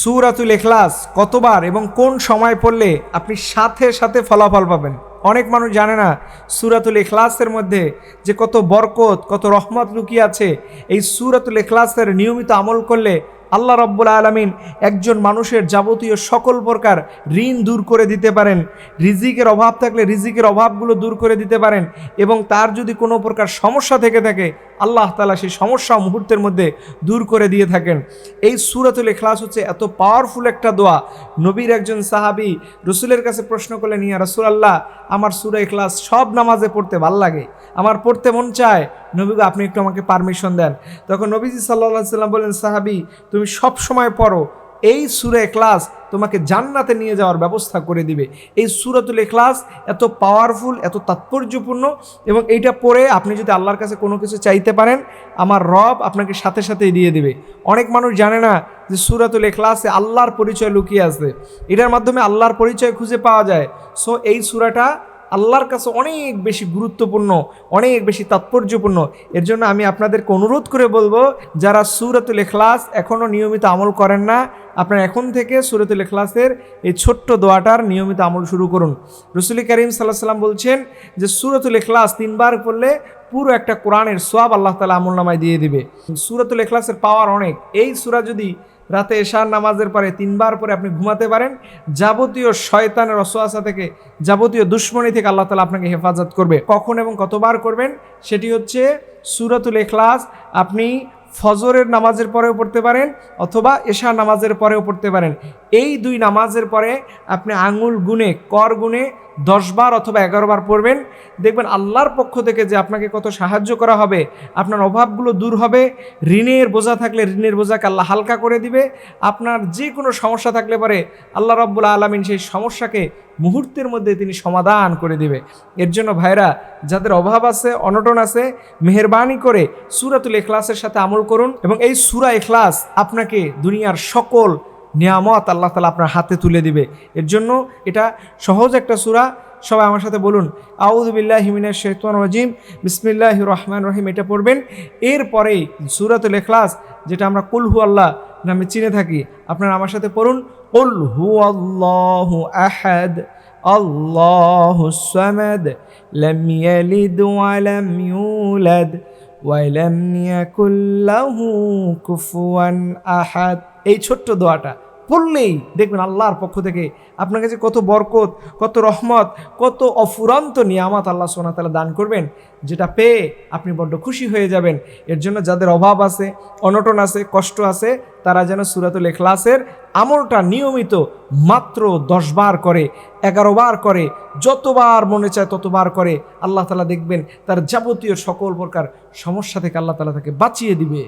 সুরাতুল এখলাস কতবার এবং কোন সময় পড়লে আপনি সাথে সাথে ফলাফল পাবেন? অনেক মানুষ জানে না সুরাতুল এখলাসের মধ্যে যে কত বরকত, কত রহমত লুকিয়ে আছে। এই সুরাতুল এখলাসের নিয়মিত আমল করলে আল্লাহ রব্বুল আলমিন একজন মানুষের যাবতীয় সকল প্রকার ঋণ দূর করে দিতে পারেন। রিজিকের অভাব থাকলে রিজিকের অভাবগুলো দূর করে দিতে পারেন এবং তার যদি কোনো প্রকার সমস্যা থেকে থাকে আল্লাহ তালা সেই সমস্যা মুহূর্তের মধ্যে দূর করে দিয়ে থাকেন। এই সুরাতুল এখলাস হচ্ছে এত পাওয়ারফুল একটা দোয়া। নবীর একজন সাহাবি রসুলের কাছে প্রশ্ন করলেন, ইয়া রসুল আল্লাহ আমার সুরা এখলাস সব নামাজে পড়তে ভালো লাগে? আমার পড়তে মন চায়? নবীগো, আপনি একটু আমাকে পারমিশন দেন। তখন নবীজি সাল্লাহ সাল্লাম বললেন, সাহাবি, তুমি সব সময় পড়ো এই সুরে এখলাস তোমাকে জান্নাতে নিয়ে যাওয়ার ব্যবস্থা করে দিবে। এই সুরাতুল এখলাস এত পাওয়ারফুল এত তাৎপর্যপূর্ণ এবং এইটা পড়ে আপনি যদি আল্লাহর কাছে কোনো কিছু চাইতে পারেন, আমার রব আপনাকে সাথে সাথেই দিয়ে দিবে। অনেক মানুষ জানে না যে সুরাতুল এখলাসে আল্লাহর পরিচয় লুকিয়ে আছে। এটার মাধ্যমে আল্লাহর পরিচয় খুঁজে পাওয়া যায়। সো এই সুরাটা আল্লাহর কাছে অনেক বেশি গুরুত্বপূর্ণ, অনেক বেশি তাৎপর্যপূর্ণ। এর জন্য আমি আপনাদেরকে অনুরোধ করে বলব, যারা সুরাতুল এখলাস এখনও নিয়মিত আমল করেন না আপনারা এখন থেকে সুরাতুল এখলাসের এই ছোট্ট দোয়াটার নিয়মিত আমল শুরু করুন। রসুল করিম সাল্লাহ সাল্লাম বলছেন যে, সুরতুল এখলাস তিনবার পড়লে পুরো একটা কোরআনের সোয়াব আল্লাহ তালা আমল নামায় দিয়ে দিবে। সুরতুল এখলাসের পাওয়ার অনেক। এই সুরা যদি রাতে এশার নামাজের পরে তিনবার পরে আপনি ঘুমাতে পারেন, যাবতীয় শয়তানের অসোয়াশা থেকে, যাবতীয় দুশ্মনী থেকে আল্লাহ তালা আপনাকে হেফাজত করবে। কখন এবং কতবার করবেন, সেটি হচ্ছে সুরাতুল এখলাস আপনি ফজরের নামাজের পরেও পড়তে পারেন অথবা এশা নামাজের পরেও পড়তে পারেন। এই দুই নামাজের পরে আপনি আঙুল গুনে, কর গুনে দশবার অথবা এগারো বার পড়বেন। দেখবেন আল্লাহর পক্ষ থেকে যে আপনাকে কত সাহায্য করা হবে, আপনার অভাবগুলো দূর হবে। ঋণের বোঝা থাকলে ঋণের বোঝাকে আল্লাহ হালকা করে দিবে। আপনার যে কোনো সমস্যা থাকলে পরে আল্লাহ রব্বুল আলমিন সেই সমস্যাকে মুহূর্তের মধ্যে তিনি সমাধান করে দিবে। এর জন্য ভাইরা যাদের অভাব আছে, অনটন আছে, মেহরবানি করে সুরাতুল এখলাসের সাথে আমল করুন এবং এই সুরা এখলাস আপনাকে দুনিয়ার সকল নিয়ামত আল্লাহ তালা আপনার হাতে তুলে দিবে। এর জন্য এটা সহজ একটা সুরা। সবাই আমার সাথে বলুন আউদুবিল্লাহ হিমিনের শেতন রাজিম বিসমিল্লাহ রহমান রহিম। এটা পড়বেন। এরপরেই সুরাতুল এখলাস যেটা আমরা কুলহু আল্লাহ নামে চিনে থাকি, আপনারা আমার সাথে পড়ুন, কুল হু আল্লাহ আহাদ, আল্লাহ সামাদ, লাম ইয়ালিদ ওয়া লাম ইউলাদ ওয়ালাম ইয়াকুল্লাহু কুফুয়ান আহাদ। এই ছোট্ট দোয়াটা। পড়লেই দেখবেন আল্লাহর পক্ষ থেকে আপনার কাছে কত বরকত, কত রহমত, কত অফুরন্ত নিয়ামত আল্লাহ সোনা তালা দান করবেন, যেটা পেয়ে আপনি বড্ড খুশি হয়ে যাবেন। এর জন্য যাদের অভাব আছে, অনটন আছে, কষ্ট আছে, তারা যেন সুরাতুল এখলাসের আমলটা নিয়মিত মাত্র দশ বার করে বার করে, যতবার মনে চায় ততবার করে, আল্লাহ তালা দেখবেন তার যাবতীয় সকল প্রকার সমস্যা থেকে আল্লাহ তালা তাকে বাঁচিয়ে দিবে।